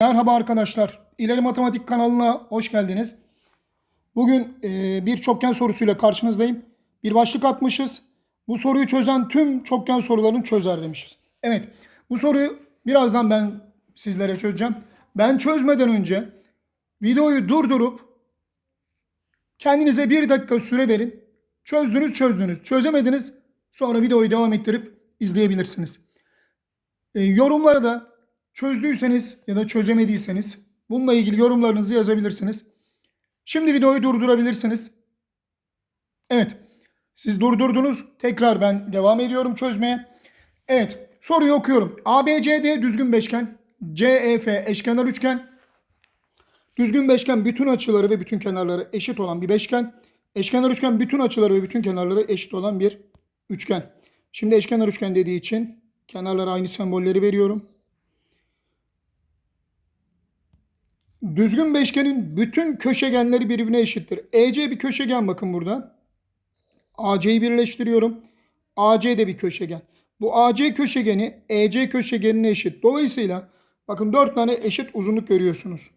Merhaba arkadaşlar. İleri Matematik kanalına hoş geldiniz. Bugün e, bir çokgen sorusuyla karşınızdayım. Bir başlık atmışız. Bu soruyu çözen tüm çokgen sorularını çözer demişiz. Evet. Bu soruyu birazdan ben sizlere çözeceğim. Ben çözmeden önce videoyu durdurup kendinize bir dakika süre verin. Çözdünüz çözdünüz. Çözemediniz sonra videoyu devam ettirip izleyebilirsiniz. E, yorumlara da çözdüyseniz ya da çözemediyseniz bununla ilgili yorumlarınızı yazabilirsiniz. Şimdi videoyu durdurabilirsiniz. Evet. Siz durdurdunuz. Tekrar ben devam ediyorum çözmeye. Evet. Soruyu okuyorum. ABCD düzgün beşgen. CEF eşkenar üçgen. Düzgün beşgen bütün açıları ve bütün kenarları eşit olan bir beşgen. Eşkenar üçgen bütün açıları ve bütün kenarları eşit olan bir üçgen. Şimdi eşkenar üçgen dediği için kenarlara aynı sembolleri veriyorum. Düzgün beşgenin bütün köşegenleri birbirine eşittir. EC bir köşegen bakın burada. AC'yi birleştiriyorum. AC de bir köşegen. Bu AC köşegeni EC köşegenine eşit. Dolayısıyla bakın 4 tane eşit uzunluk görüyorsunuz.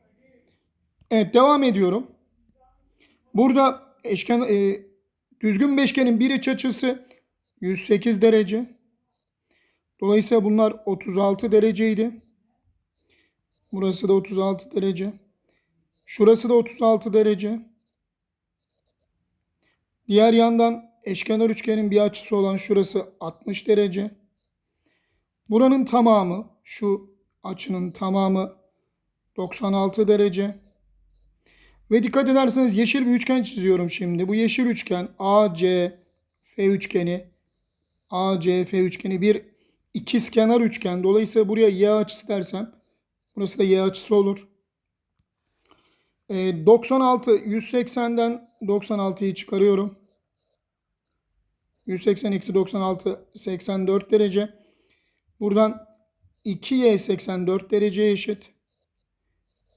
Evet devam ediyorum. Burada eşken, e, düzgün beşgenin bir iç açısı 108 derece. Dolayısıyla bunlar 36 dereceydi. Burası da 36 derece. Şurası da 36 derece. Diğer yandan eşkenar üçgenin bir açısı olan şurası 60 derece. Buranın tamamı şu açının tamamı 96 derece. Ve dikkat ederseniz yeşil bir üçgen çiziyorum şimdi. Bu yeşil üçgen AC F üçgeni AC F üçgeni bir ikizkenar üçgen. Dolayısıyla buraya y açısı dersem burası da y açısı olur. E, 96 180'den 96'yı çıkarıyorum. 180 eksi 96 84 derece. Buradan 2y 84 dereceye eşit.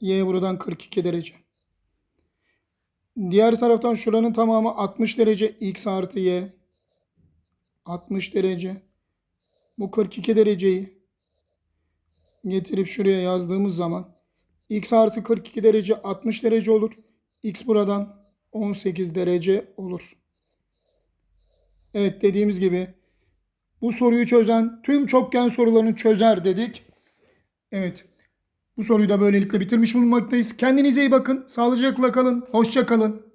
Y buradan 42 derece. Diğer taraftan şuranın tamamı 60 derece. X artı y. 60 derece. Bu 42 dereceyi getirip şuraya yazdığımız zaman x artı 42 derece 60 derece olur. x buradan 18 derece olur. Evet dediğimiz gibi bu soruyu çözen tüm çokgen sorularını çözer dedik. Evet. Bu soruyu da böylelikle bitirmiş bulunmaktayız. Kendinize iyi bakın. Sağlıcakla kalın. Hoşça kalın.